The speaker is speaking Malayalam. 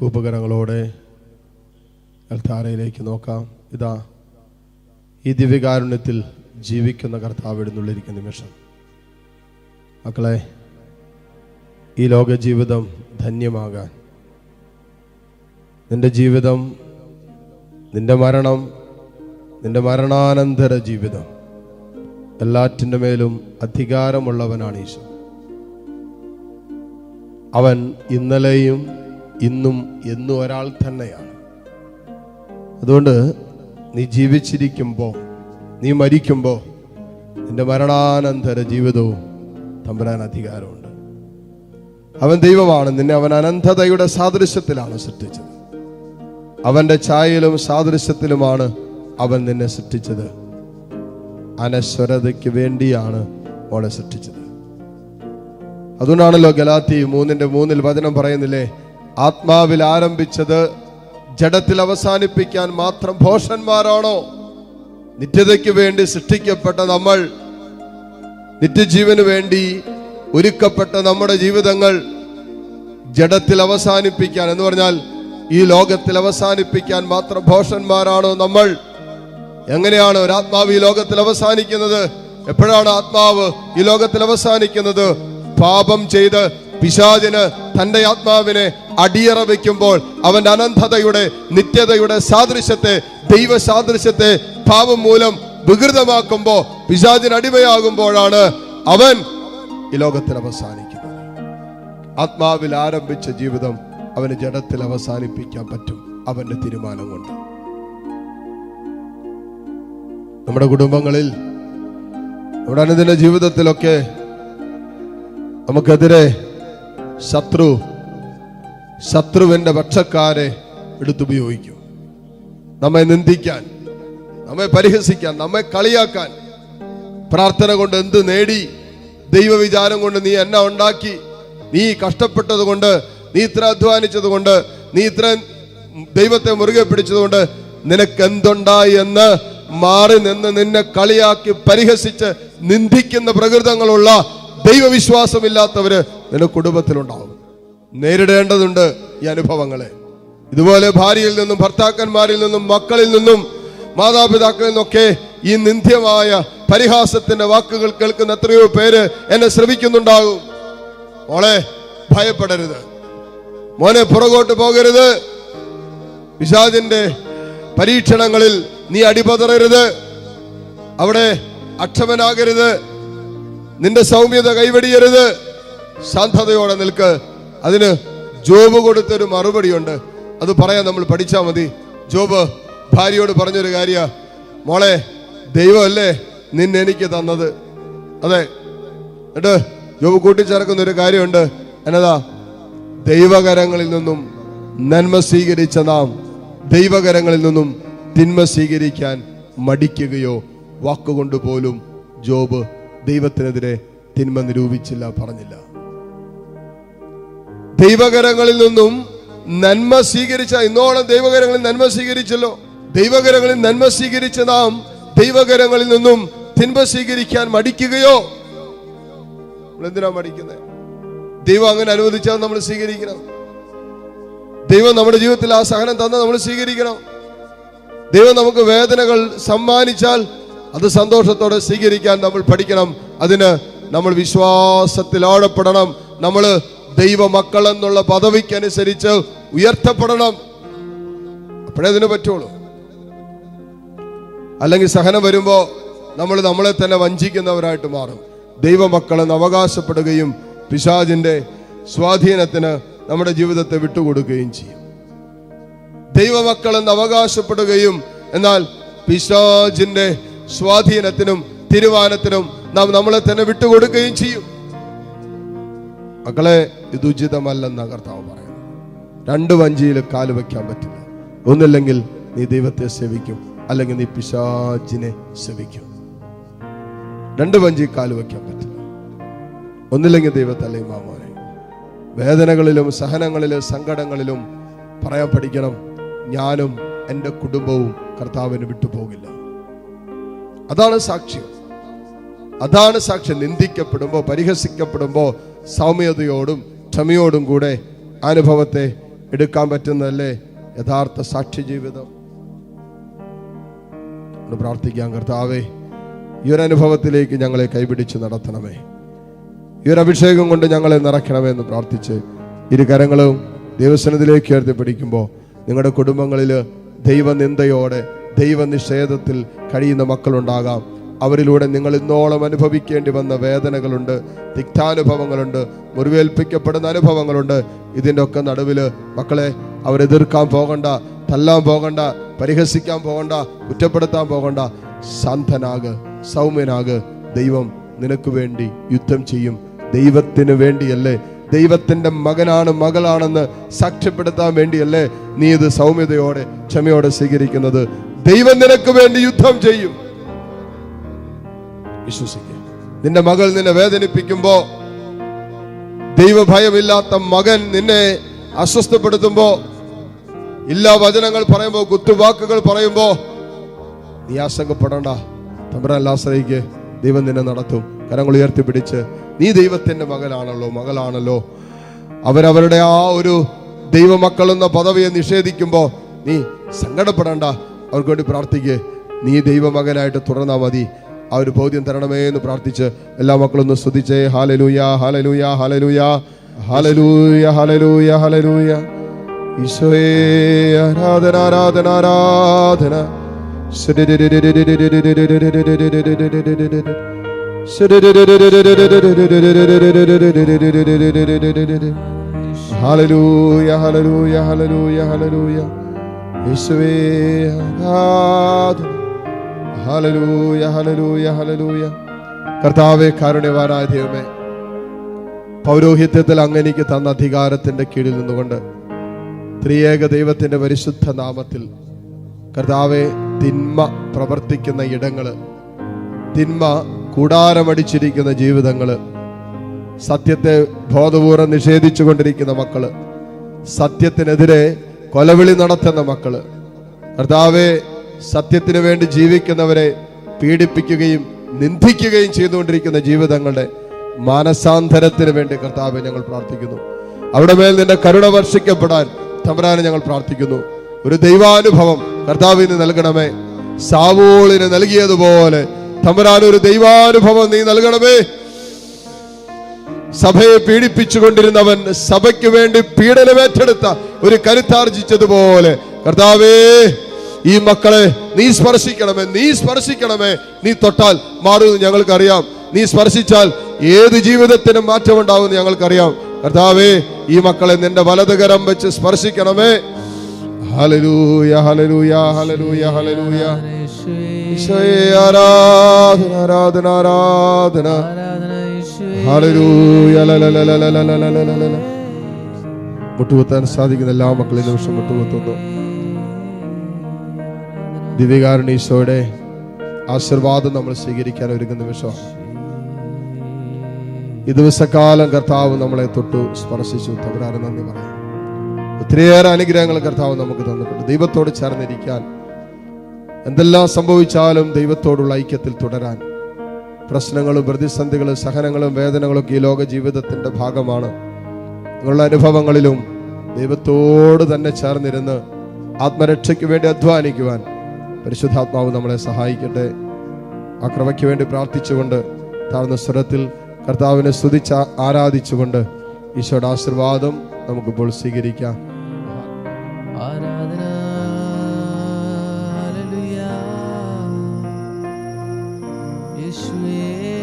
കൂപ്പകരങ്ങളോടെ അൽത്താരയിലേക്ക് നോക്കാം. ഇതാ ഈ ദിവ്യകാരുണ്യത്തിൽ ജീവിക്കുന്ന കർത്താവ് എഴുന്നള്ളിരിക്കുന്ന നിമിഷം. മക്കളെ ഈ ലോക ജീവിതം ധന്യമാകാൻ. നിന്റെ ജീവിതം നിന്റെ മരണം നിന്റെ മരണാനന്തര ജീവിതം എല്ലാറ്റിന്റെ മേലും അധികാരമുള്ളവനാണ് ഈശോ. അവൻ ഇന്നലെയും ഇന്നും എന്നും ഒരാൾ തന്നെയാണ്. അതുകൊണ്ട് നീ ജീവിച്ചിരിക്കുമ്പോൾ നീ മരിക്കുമ്പോൾ നിന്റെ മരണാനന്തര ജീവിതവും തമ്പുരാൻ അധികാരമുണ്ട്. അവൻ ദൈവമാണ് നിന്നെ അവൻ അനന്തതയുടെ സാദൃശ്യത്തിലാണ് സൃഷ്ടിച്ചത്. അവന്റെ ഛായയിലും സാദൃശ്യത്തിലുമാണ് അവൻ നിന്നെ സൃഷ്ടിച്ചത്. അനശ്വരതയ്ക്ക് വേണ്ടിയാണ് അവളെ സൃഷ്ടിച്ചത്. അതുകൊണ്ടാണല്ലോ ഗലാത്തി മൂന്നിന്റെ മൂന്നിൽ വചനം പറയുന്നില്ലേ? ആത്മാവിൽ ആരംഭിച്ചത് ജഡത്തിൽ അവസാനിപ്പിക്കാൻ മാത്രം ഭോഷന്മാരാണോ? നിത്യതയ്ക്ക് വേണ്ടി സൃഷ്ടിക്കപ്പെട്ട നമ്മൾ നിത്യജീവന് വേണ്ടി ഒരുക്കപ്പെട്ട നമ്മുടെ ജീവിതങ്ങൾ ജഡത്തിൽ അവസാനിപ്പിക്കാൻ എന്ന് പറഞ്ഞാൽ ഈ ലോകത്തിൽ അവസാനിപ്പിക്കാൻ മാത്രം ഭോഷന്മാരാണോ നമ്മൾ? എങ്ങനെയാണ് ഒരു ആത്മാവ് ഈ ലോകത്തിൽ അവസാനിക്കുന്നത്? എപ്പോഴാണ് ആത്മാവ് ഈ ലോകത്തിൽ അവസാനിക്കുന്നത്? പാപം ചെയ്ത് പിശാചിന് തന്റെ ആത്മാവിനെ അടിയറ വയ്ക്കുമ്പോൾ അവന്റെ അനന്തതയുടെ നിത്യതയുടെ സാദൃശ്യത്തെ ദൈവ സാദൃശ്യത്തെ പാപം മൂലം വികൃതമാക്കുമ്പോൾ പിശാചിന് അടിമയാകുമ്പോഴാണ് അവൻ ഈ ലോകത്തിൽ അവസാനിക്കുന്നത്. ആത്മാവിൽ ആരംഭിച്ച ജീവിതം അവന് ജഡത്തിൽ അവസാനിപ്പിക്കാൻ പറ്റും. അവന്റെ തീരുമാനം കൊണ്ട്. നമ്മുടെ കുടുംബങ്ങളിൽ നമ്മുടെ അനുദിന ജീവിതത്തിലൊക്കെ നമുക്കെതിരെ ശത്രു ശത്രുവിന്റെ പക്ഷക്കാരെ എടുത്തുപയോഗിക്കും. നമ്മെ നിന്ദിക്കാൻ നമ്മെ പരിഹസിക്കാൻ നമ്മെ കളിയാക്കാൻ. പ്രാർത്ഥന കൊണ്ട് എന്ത് നേടി? ദൈവവിചാരം കൊണ്ട് നീ എന്നെ ഉണ്ടാക്കി. നീ കഷ്ടപ്പെട്ടത് കൊണ്ട് നീ ഇത്ര അധ്വാനിച്ചത് കൊണ്ട് നീ ഇത്ര ദൈവത്തെ മുറുകെ പിടിച്ചതുകൊണ്ട് നിനക്ക് എന്തുണ്ടായി എന്ന് മാറി നിന്ന് നിന്നെ കളിയാക്കി പരിഹസിച്ച് നിന്ദിക്കുന്ന പ്രകൃതങ്ങളുള്ള ദൈവവിശ്വാസമില്ലാത്തവര് നിന്റെ കുടുംബത്തിലുണ്ടാവും. നേരിടേണ്ടതുണ്ട് ഈ അനുഭവങ്ങളെ. ഇതുപോലെ ഭാര്യയിൽ നിന്നും ഭർത്താക്കന്മാരിൽ നിന്നും മക്കളിൽ നിന്നും മാതാപിതാക്കളിൽ നിന്നൊക്കെ ഈ നിന്ദ്യമായ പരിഹാസത്തിന്റെ വാക്കുകൾ കേൾക്കുന്ന എത്രയോ പേര് എന്നെ ശ്രമിക്കുന്നുണ്ടാകും മോളെ ഭയപ്പെടരുത്. മോനെ പുറകോട്ട് പോകരുത്. വിഷാദിന്റെ പരീക്ഷണങ്ങളിൽ നീ അടിപതറരുത്. അവിടെ അക്ഷമനാകരുത്. നിന്റെ സൗമ്യത കൈവടിയരുത്. ശാന്തതയോടെ നിൽക്ക്. അതിന് ജോബ് കൊടുത്തൊരു മറുപടിയുണ്ട്. അത് പറയാൻ നമ്മൾ പഠിച്ചാൽ മതി. ജോബ് ഭാര്യയോട് പറഞ്ഞൊരു കാര്യ. മോളെ ദൈവമല്ലേ നിന്നെനിക്ക് തന്നത്? അതെ. എന്നിട്ട് ജോബ് കൂട്ടിച്ചേർക്കുന്ന ഒരു കാര്യമുണ്ട്. എന്നതാ? ദൈവകരങ്ങളിൽ നിന്നും നന്മ സ്വീകരിച്ച നാം ദൈവകരങ്ങളിൽ നിന്നും തിന്മ സ്വീകരിക്കാൻ മടിക്കുകയോ വാക്കുകൊണ്ട് പോലും ജോബ് ദൈവത്തിനെതിരെ തിന്മ നിരൂപിച്ചില്ല പറഞ്ഞില്ല. ദൈവകരങ്ങളിൽ നിന്നും നന്മ സ്വീകരിച്ച ഇന്നോളം ദൈവകരങ്ങളിൽ നന്മ സ്വീകരിച്ചല്ലോ. ദൈവകരങ്ങളിൽ നന്മ സ്വീകരിച്ച നാം ദൈവകരങ്ങളിൽ നിന്നും തിന്മ സ്വീകരിക്കാൻ മടിക്കുകയോ? എന്തിനാ മടിക്കുന്നത് ദൈവം അങ്ങനെ അനുവദിച്ചാൽ നമ്മൾ സ്വീകരിക്കണം. ദൈവം നമ്മുടെ ജീവിതത്തിൽ ആ സഹനം തന്ന നമ്മൾ സ്വീകരിക്കണം. ദൈവം നമുക്ക് വേദനകൾ സമ്മാനിച്ചാൽ അത് സന്തോഷത്തോടെ സ്വീകരിക്കാൻ നമ്മൾ പഠിക്കണം. അതിന് നമ്മൾ വിശ്വാസത്തിൽ ആഴപ്പെടണം. നമ്മൾ ദൈവ മക്കൾ എന്നുള്ള പദവിക്കനുസരിച്ച് ഉയർത്തപ്പെടണം. അപ്പോഴേ അതിന് പറ്റുള്ളൂ. അല്ലെങ്കിൽ സഹനം വരുമ്പോൾ നമ്മൾ നമ്മളെ തന്നെ വഞ്ചിക്കുന്നവരായിട്ട് മാറും. ദൈവമക്കളെന്ന് അവകാശപ്പെടുകയും പിശാജിന്റെ സ്വാധീനത്തിന് നമ്മുടെ ജീവിതത്തെ വിട്ടുകൊടുക്കുകയും ചെയ്യും. ദൈവമക്കളെന്ന് അവകാശപ്പെടുകയും എന്നാൽ പിശാജിന്റെ സ്വാധീനത്തിനും തീരുമാനത്തിനും നാം നമ്മളെ തന്നെ വിട്ടുകൊടുക്കുകയും ചെയ്യും. മക്കളെ ഇത് ഉചിതമല്ലെന്ന കർത്താവ് പറയുന്നു രണ്ട് വഞ്ചിയിൽ കാൽ വെക്കാൻ പറ്റില്ല. ഒന്നില്ലെങ്കിൽ നീ ദൈവത്തെ സേവിക്കും അല്ലെങ്കിൽ നീ പിശാചിനെ സേവിക്കും. രണ്ട് വഞ്ചി കാൽ വെക്കാൻ പറ്റില്ല. ഒന്നില്ലെങ്കിൽ ദൈവത്തെ അല്ലെങ്കിൽ മാമോനെ വേദനകളിലും സഹനങ്ങളിലും സങ്കടങ്ങളിലും പറയാൻ പഠിക്കണം. ഞാനും എന്റെ കുടുംബവും കർത്താവിന് വിട്ടുപോകില്ല. അതാണ് സാക്ഷ്യം. അതാണ് സാക്ഷ്യം. നിന്ദിക്കപ്പെടുമ്പോ പരിഹസിക്കപ്പെടുമ്പോൾ സൗമ്യതയോടും ക്ഷമയോടും കൂടെ അനുഭവത്തെ എടുക്കാൻ പറ്റുന്നതല്ലേ യഥാർത്ഥ സാക്ഷി ജീവിതം പ്രാർത്ഥിക്കാം കർത്താവേ ഈ ഒരു അനുഭവത്തിലേക്ക് ഞങ്ങളെ കൈപിടിച്ച് നടത്തണമേ. ഈ ഒരു അഭിഷേകം കൊണ്ട് ഞങ്ങളെ നിറയ്ക്കണമേ എന്ന് പ്രാർത്ഥിച്ച് ഇരു കരങ്ങളും ദൈവസനത്തിലേക്ക് ഉയർത്തി പിടിക്കുമ്പോൾ നിങ്ങളുടെ കുടുംബങ്ങളിൽ ദൈവനിന്ദയോടെ ദൈവനിഷേധത്തിൽ കഴിയുന്ന മക്കളുണ്ടാകാം. അവരിലൂടെ നിങ്ങൾ ഇന്നോളം അനുഭവിക്കേണ്ടി വന്ന വേദനകളുണ്ട് തിക്താനുഭവങ്ങളുണ്ട് മുറിവേൽപ്പിക്കപ്പെടുന്ന അനുഭവങ്ങളുണ്ട്. ഇതിന്റെ ഒക്കെ നടുവിൽ മക്കളെ അവരെതിർക്കാൻ പോകണ്ട തല്ലാൻ പോകണ്ട പരിഹസിക്കാൻ പോകണ്ട കുറ്റപ്പെടുത്താൻ പോകണ്ട. ശാന്തനാക് സൗമ്യനാക് ദൈവം നിനക്ക് വേണ്ടി യുദ്ധം ചെയ്യും. ദൈവത്തിന് വേണ്ടിയല്ലേ? ദൈവത്തിന്റെ മകനാണ് മകളാണെന്ന് സാക്ഷ്യപ്പെടുത്താൻ വേണ്ടിയല്ലേ നീ ഇത് സൗമ്യതയോടെ ക്ഷമയോടെ സ്വീകരിക്കുന്നത്? ദൈവം നിനക്ക് വേണ്ടി യുദ്ധം ചെയ്യും. വിശ്വസിക്കുക. നിന്റെ മകൾ നിന്നെ വേദനിപ്പിക്കുമ്പോ ദൈവഭയമില്ലാത്ത മകൻ നിന്നെ അസ്വസ്ഥപ്പെടുത്തുമ്പോ ഇല്ലാ വചനങ്ങൾ പറയുമ്പോ കുത്തുവാക്കുകൾ പറയുമ്പോ നീ ആശങ്കപ്പെടണ്ട. തമ്പുരാൻ ആശ്രയിക്ക്. ദൈവം നിന്നെ നടത്തും. കരങ്ങൾ ഉയർത്തി പിടിച്ച് നീ ദൈവത്തിന്റെ മകനാണല്ലോ മകളാണല്ലോ. അവരവരുടെ ആ ഒരു ദൈവമക്കൾ എന്ന പദവിയെ നിഷേധിക്കുമ്പോൾ നീ സങ്കടപ്പെടണ്ട. അവർക്ക് വേണ്ടി പ്രാർത്ഥിക്കുക നീ ദൈവമകനായിട്ട് തുടർന്നാൽ മതി. ആ ഒരു ബോധ്യം തരണമേ എന്ന് പ്രാർത്ഥിച്ച് എല്ലാ മക്കളും ഒന്ന് സ്തുതിച്ചേ. ഹാലലൂയ ഹാലലൂയ ഹാലലൂയ ഹാലലൂയ ഹാലലൂയ ഹാലലൂയ ഈശോയെ ആരാധന ആരാധന ആരാധന. ഹല്ലേലൂയ ഹല്ലേലൂയ ഹല്ലേലൂയ ഹല്ലേലൂയ. ഈശോയെ ആരാധന. ഹല്ലേലൂയ കർത്താവേ കാരുണ്യവാനായ ദൈവമേ പൗരോഹിത്യത്തിൽ അങ്ങനെക്ക് തന്ന അധികാരത്തിന്റെ കീഴിൽ നിന്നുകൊണ്ട് ത്രിയേക ദൈവത്തിന്റെ പരിശുദ്ധ നാമത്തിൽ കർത്താവെ തിന്മ പ്രവർത്തിക്കുന്ന ഇടങ്ങൾ തിന്മ കൂടാരമടിച്ചിരിക്കുന്ന ജീവിതങ്ങൾ സത്യത്തെ ബോധപൂർവം നിഷേധിച്ചു കൊണ്ടിരിക്കുന്ന മക്കൾ സത്യത്തിനെതിരെ കൊലവിളി നടത്തുന്ന മക്കൾ കർത്താവെ സത്യത്തിന് വേണ്ടി ജീവിക്കുന്നവരെ പീഡിപ്പിക്കുകയും നിന്ദിക്കുകയും ചെയ്തുകൊണ്ടിരിക്കുന്ന ജീവിതങ്ങളുടെ മാനസാന്തരത്തിന് വേണ്ടി കർത്താവ് ഞങ്ങൾ പ്രാർത്ഥിക്കുന്നു. അവിടെ മേൽ നിന്റെ കരുണ വർഷിക്കപ്പെടാൻ തമ്പരാനെ ഞങ്ങൾ പ്രാർത്ഥിക്കുന്നു. ഒരു ദൈവാനുഭവം കർത്താവിന് നൽകണമേ. സാവോളിന് നൽകിയതുപോലെ തമരാൻ ഒരു ദൈവാനുഭവം നീ നൽകണമേ. സഭയെ പീഡിപ്പിച്ചുകൊണ്ടിരുന്നവൻ സഭയ്ക്ക് വേണ്ടി പീഡനമേറ്റെടുത്ത ഒരു കരുത്താർജിച്ചതുപോലെ കർത്താവേ ഈ മക്കളെ നീ സ്പർശിക്കണമേ നീ സ്പർശിക്കണമേ. നീ തൊട്ടാൽ മാറുമെന്ന് ഞങ്ങൾക്കറിയാം. നീ സ്പർശിച്ചാൽ ഏത് ജീവിതത്തിനും മാറ്റമുണ്ടാവുമെന്ന് ഞങ്ങൾക്കറിയാം. കർത്താവേ ഈ മക്കളെ നിന്റെ വലതുകരം വെച്ച് സ്പർശിക്കണമേ. ഹലലൂയ ഹലലൂയ ഹലലൂയ ഹലലൂയ ആരാധന ആരാധന ആരാധന. ഹലലൂയ മുട്ടുകുത്താൻ സാധിക്കുന്ന എല്ലാ മക്കളെ നിമിഷം മുട്ടുകുത്തുന്നു. ദിവ്യകാരുണ്യ ഈശോയുടെ ആശീർവാദം നമ്മൾ സ്വീകരിക്കാൻ ഒരുങ്ങുന്ന നിമിഷമാണ്. ഈ ദിവസക്കാലം കർത്താവ് നമ്മളെ തൊട്ടു സ്പർശിച്ചു. തകരാറ് നന്ദി പറയാം. ഒത്തിരിയേറെ അനുഗ്രഹങ്ങൾ കർത്താവ് നമുക്ക് തന്നിട്ടുണ്ട്. ദൈവത്തോട് ചേർന്നിരിക്കാൻ എന്തെല്ലാം സംഭവിച്ചാലും ദൈവത്തോടുള്ള ഐക്യത്തിൽ തുടരാൻ. പ്രശ്നങ്ങളും പ്രതിസന്ധികളും സഹനങ്ങളും വേദനകളും ഒക്കെ ഈ ലോക ജീവിതത്തിന്റെ ഭാഗമാണ്. നിങ്ങളുടെ അനുഭവങ്ങളിലും ദൈവത്തോട് തന്നെ ചേർന്നിരുന്ന് ആത്മരക്ഷയ്ക്ക് വേണ്ടി അധ്വാനിക്കുവാൻ പരിശുദ്ധാത്മാവ് നമ്മളെ സഹായിക്കട്ടെ. അക്രമയ്ക്ക് വേണ്ടി പ്രാർത്ഥിച്ചുകൊണ്ട് താഴ്ന്ന സ്വരത്തിൽ കർത്താവിനെ സ്തുതിച്ച ആരാധിച്ചുകൊണ്ട് ഈശോയുടെ ആശീർവാദം നമുക്കിപ്പോൾ സ്വീകരിക്കാം. ആരാധന. യേശുവേ.